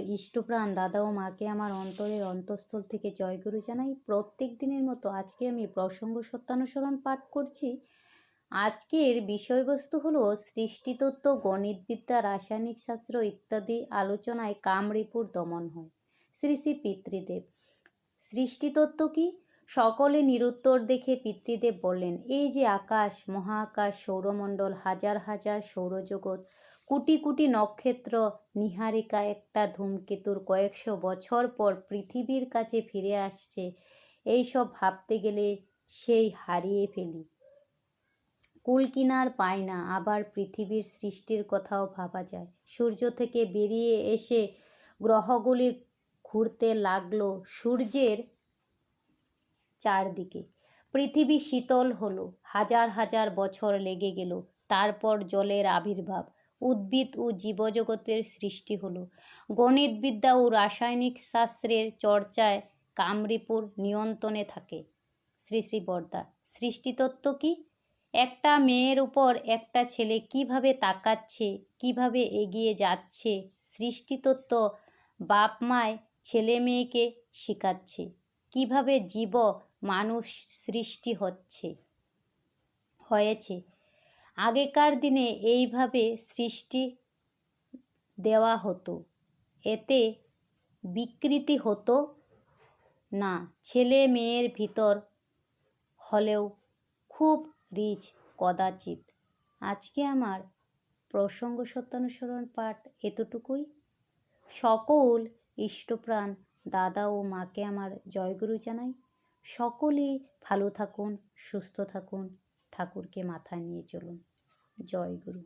ইষ্টপ্রাণ দাদা ও মাকে আমার অন্তরের অন্তঃস্থল থেকে জয়গুরু জানাই। প্রত্যেক দিনের মতো আজকে আমি প্রসঙ্গ সত্যানুসরণ পাঠ করছি। আজকের বিষয়বস্তু হলো সৃষ্টিতত্ত্ব, গণিতবিদ্যা, রাসায়নিক শাস্ত্র ইত্যাদি আলোচনায় কামরিপুর দমন হয়। শ্রী শ্রী পিতৃদেব। সৃষ্টিতত্ত্ব কি? সকলে নিরুত্তর দেখে পিতৃদেব বললেন, এই যে আকাশ, মহাকাশ, সৌরমণ্ডল, হাজার হাজার সৌরজগৎ, কোটি কোটি নক্ষত্র, নিহারিকা একটা ধূমকেতুর কয়েকশো বছর পর পৃথিবীর কাছে ফিরে আসছে, এই সব ভাবতে গেলে সেই হারিয়ে ফেলি। কুল কিনার পায় না, আবার পৃথিবীর সৃষ্টির কথাও ভাবা যায়। সূর্য থেকে বেরিয়ে এসে গ্রহগুলি ঘুরতে লাগল। সূর্যের চারদিকে। পৃথিবী শীতল হলো, হাজার হাজার বছর লেগে গেল, তারপর জলের আবির্ভাব, উদ্ভিদ ও জীবজগতের সৃষ্টি হলো। গণিতবিদ্যা ও রাসায়নিক শাস্ত্রের চর্চায় কামরিপুর নিয়ন্ত্রণে থাকে। শ্রী শ্রী বর্দা, সৃষ্টিতত্ত্ব কি? একটা মেয়ের উপর একটা ছেলে কীভাবে তাকাচ্ছে, কীভাবে এগিয়ে যাচ্ছে, সৃষ্টিতত্ত্ব বাপ মায় ছেলে মেয়েকে শেখাচ্ছে। কীভাবে জীব মানুষ সৃষ্টি হচ্ছে, হয়েছে। আগেকার দিনে এইভাবে সৃষ্টি দেওয়া হতো। এতে বিকৃতি হতো না। ছেলে মেয়ের ভিতর হলেও খুব রিচ কদাচিৎ। আজকে আমার প্রসঙ্গ সত্যানুসরণ পাঠ এতটুকুই। সকল ইষ্টপ্রাণ দাদা ও মাকে আমার জয়গুরু জানাই। সকলে ভালো থাকুন, সুস্থ থাকুন, ঠাকুরকে মাথায় নিয়ে চলুন। জয় গুরু